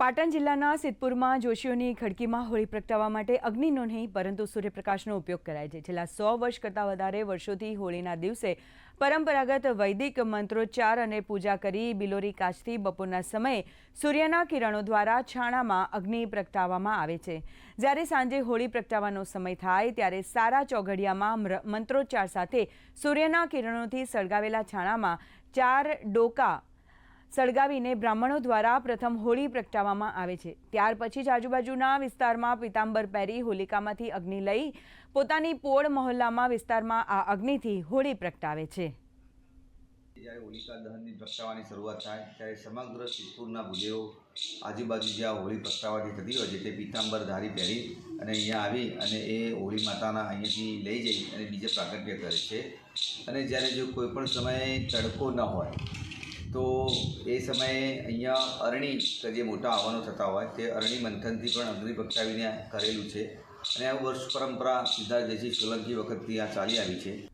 પાટણ જિલ્લાના સિદ્ધપુરમાં જોશીઓની ખડકીમાં હોળી પ્રગટાવવા માટે અગ્નિનો નહીં, પરંતુ સૂર્યપ્રકાશનો ઉપયોગ કરાય છે. છેલ્લા સો વર્ષ કરતાં વધારે વર્ષોથી હોળીના દિવસે પરંપરાગત વૈદિક મંત્રોચ્ચાર અને પૂજા કરી બિલોરી કાચથી બપોરના સમયે સૂર્યના કિરણો દ્વારા છાણામાં અગ્નિ પ્રગટાવવામાં આવે છે. જ્યારે સાંજે હોળી પ્રગટાવવાનો સમય થાય, ત્યારે સારા ચોઘડિયામાં મંત્રોચ્ચાર સાથે સૂર્યના કિરણોથી સળગાવેલા છાણામાં ચાર ડોકા સળગાવીને બ્રાહ્મણો દ્વારા પ્રથમ હોળી પ્રગટાવવામાં આવે છે. ત્યાર પછી જ આજુબાજુના વિસ્તારમાં પીતાંબર પહેરી હોલિકામાંથી અગ્નિ લઈ પોતાની પોળ મહોલ્લામાં વિસ્તારમાં આ અગ્નિથી હોળી પ્રગટાવે છે. જ્યારે હોલિકા દહનની પ્રગટાવવાની શરૂઆત થાય, ત્યારે સમગ્ર સિદ્ધપુરના ભૂદેવો આજુબાજુ જ્યાં હોળી પ્રગટાવવાની થતી હોય છે, તે પીતાંબર ધારી પહેરી અને અહીંયા આવી અને એ હોળી માતાના અહીંયાથી લઈ જઈ અને બીજે પ્રાગટ્ય કરે છે. અને જ્યારે જો કોઈ પણ સમયે તડકો ન હોય તો એ સમયે અહીંયા અરણી, કે જે મોટા આવવાનો થતા હોય, તે અરણી મંથનથી પણ અગ્નિ પ્રગટાવીને કરેલું છે. અને આ વર્ષ પરંપરા સીધા જયસિંહ સોલંકી વખતથી આ ચાલી આવી છે.